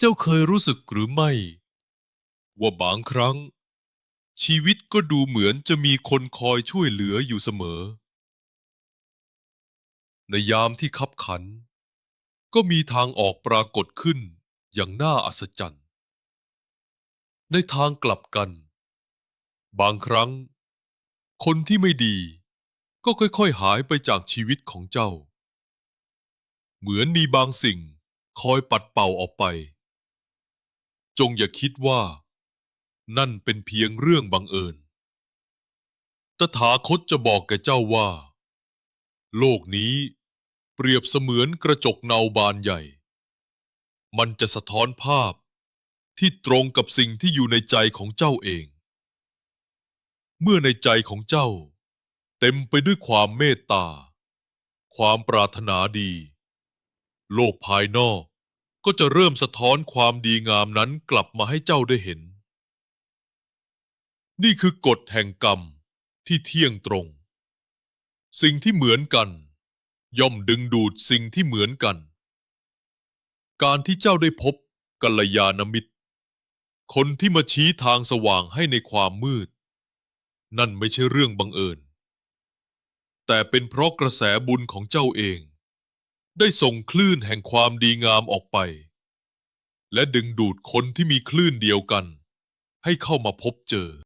เจ้าเคยรู้สึกหรือไม่ ว่าบางครั้ง ชีวิตก็ดูเหมือนจะมีคนคอยช่วยเหลืออยู่เสมอ ในยามที่คับขัน ก็มีทางออกปรากฏขึ้นอย่างน่าอัศจรรย์ ในทางกลับกัน บางครั้ง คนที่ไม่ดีก็ค่อยๆหายไปจากชีวิตของเจ้า เหมือนมีบางสิ่งคอยปัดเป่าออกไป จงอย่าคิดว่า นั่นเป็นเพียงเรื่องบังเอิญ ตถาคตจะบอกแก่เจ้าว่า โลกนี้เปรียบเสมือนกระจกเงาบานใหญ่ มันจะสะท้อนภาพที่ตรงกับสิ่งที่อยู่ในใจของเจ้าเอง เมื่อในใจของเจ้า เต็มไปด้วยความเมตตา ความปรารถนาดี โลกภายนอก ก็จะเริ่มสะท้อนความดีงามนั้นกลับมาให้เจ้าได้เห็น นี่คือกฎแห่งกรรมที่เที่ยงตรง สิ่งที่เหมือนกัน ย่อมดึงดูดสิ่งที่เหมือนกัน การที่เจ้าได้พบกัลยาณมิตร คนที่มาชี้ทางสว่างให้ในความมืด นั่นไม่ใช่เรื่องบังเอิญ แต่เป็นเพราะกระแสบุญของเจ้าเอง ได้ส่งคลื่นแห่งความดีงามออกไป และดึงดูดคนที่มีคลื่นเดียวกัน ให้เข้ามาพบเจอ